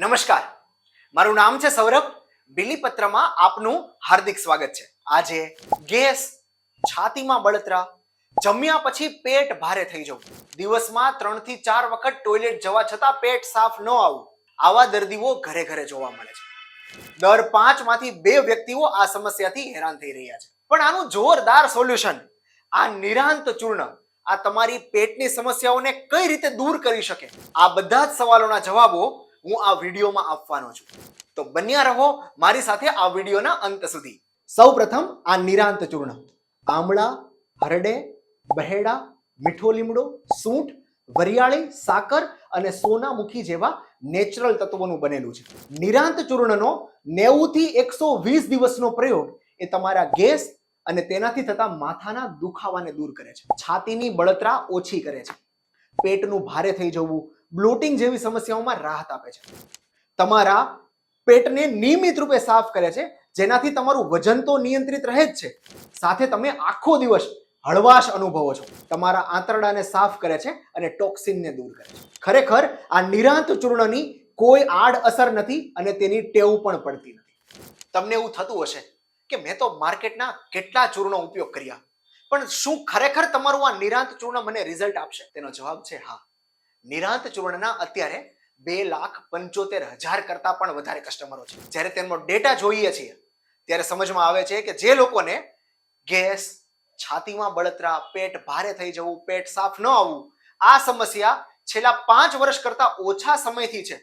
નમસ્કાર. મારું નામ છે સૌરભ. બિલીપત્રમાં આપનું હાર્દિક સ્વાગત છે. આજે ગેસ, છાતીમાં બળતરા, જમ્યા પછી પેટ ભારે થઈ જવું. દિવસમાં ત્રણથી ચાર વખત ટોયલેટ જવા છતાં પેટ સાફ ન આવવું. આવા દર્દીઓ ઘરે ઘરે જોવા મળે છે. દર પાંચમાંથી બે વ્યક્તિઓ આ સમસ્યાથી હેરાન થઈ રહ્યા છે. પણ આનું જોરદાર સોલ્યુશન, આ નિરાંત ચૂર્ણ, આ તમારી પેટની સમસ્યાઓને કઈ રીતે દૂર કરી શકે? આ બધા જ સવાલોના જવાબો હું આ વિડીયોમાં આપવાનો છું. તો બન્યા રહો મારી સાથે આ વિડીયોના અંત સુધી. સૌપ્રથમ આ નિરાંત ચૂર્ણ. આમળા હરડે, બહેડા, મીઠો લીમડો, સૂંઠ, વરિયાળી, સાકર અને સોનામુખી જેવા નેચરલ તત્વોનું બનેલું છે. નિરાંત ચૂર્ણનો નેવુંથી એકસો વીસ દિવસનો પ્રયોગ એ તમારા ગેસ અને તેનાથી થતા માથાના દુખાવાને દૂર કરે છે. છાતીની બળતરા ઓછી કરે છે. પેટનું ભારે થઈ જવું બ્લોટિંગ જેવી સમસ્યાઓમાં રાહત આપે છે. તમારા પેટને નિયમિત રૂપે સાફ કરે છે, જેનાથી તમારું વજન તો નિયંત્રિત રહે જ છે. સાથે તમે આખો દિવસ હળવાશ અનુભવો છો. તમારા આંતરડાને સાફ કરે છે અને ટોક્સિનને દૂર કરે છે. ખરેખર, આ નિરાંત ચૂર્ણની કોઈ આડ અસર નથી અને તેની ટેવ પણ પડતી નથી. તમને એવું થતું હશે કે મેં તો માર્કેટના કેટલા ચૂર્ણો ઉપયોગ કર્યા. પણ શું ખરેખર તમારું આ નિરાંત ચૂર્ણ મને રિઝલ્ટ આપશે? તેનો જવાબ છે હા. નિરાંત ચૂર્ણના અત્યારે બે લાખ પંચોતેર હજાર કરતા પણ વધારે કસ્ટમરો છે. જ્યારે તેમનો ડેટા જોઈએ છીએ, ત્યારે સમજમાં આવે છે કે જે લોકોને ગેસ, છાતીમાં બળતરા, પેટ ભારે થઈ જવું, પેટ સાફ ન આવવું, આ સમસ્યા છેલ્લા પાંચ વર્ષ કરતા ઓછા સમયથી છે.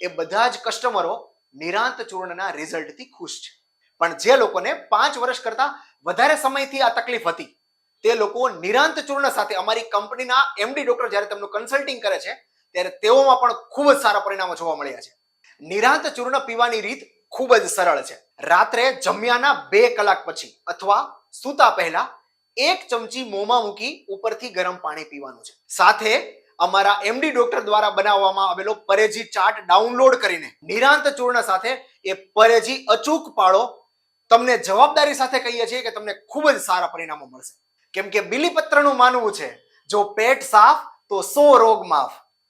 એ બધા જ કસ્ટમરો નિરાંત ચૂર્ણના રિઝલ્ટથી ખુશ છે. પણ જે લોકોને પાંચ વર્ષ કરતા વધારે સમયથી આ તકલીફ હતી તે લોકો નિરાંત ચૂર્ણ સાથે અમારી કંપનીના એમડી ડોક્ટર જ્યારે તેમનું કન્સલ્ટિંગ કરે છે, ત્યારે તેઓમાં પણ ખૂબ જ સારા પરિણામો જોવા મળ્યા છે. નિરાંત ચૂર્ણ પીવાની રીત ખૂબ જ સરળ છે. રાત્રે જમ્યાના બે કલાક પછી અથવા સૂતા પહેલા એક ચમચી મોંમાં મૂકી ઉપરથી ગરમ પાણી પીવાનું છે. સાથે અમારા એમડી ડોક્ટર દ્વારા બનાવવામાં આવેલો પરેજી ચાર્ટ ડાઉનલોડ કરીને નિરાંત ચૂર્ણ સાથે એ પરેજી અચૂક પાળો તમને જવાબદારી સાથે કહીએ છીએ કે તમને ખૂબ જ સારા પરિણામો મળશે. કેમ કે બિલીપત્રનું માનવું છે જો પેટ સાફ તો સો રોગ માફ.